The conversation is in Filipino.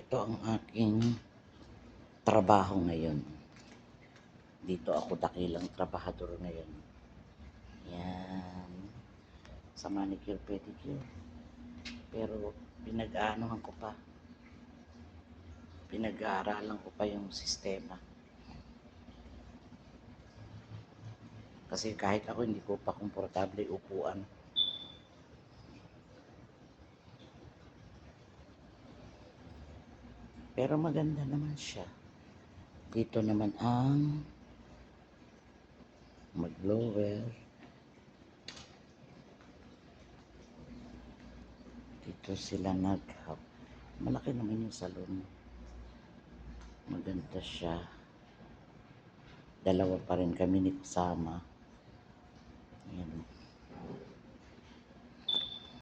Ito ang aking trabaho ngayon. Dito ako dakilang trabahador ngayon. Yan. Sa manicure pedicure. Pero pinag-aanohan ko pa. Pinag-aaralan ko pa yung sistema. Kasi kahit ako hindi ko pa komportable upuan. Pero maganda naman siya. Dito naman ang mag-blower. Dito sila nag Malaki naman yung salon. Maganda siya. Dalawa pa rin kami ni kasama.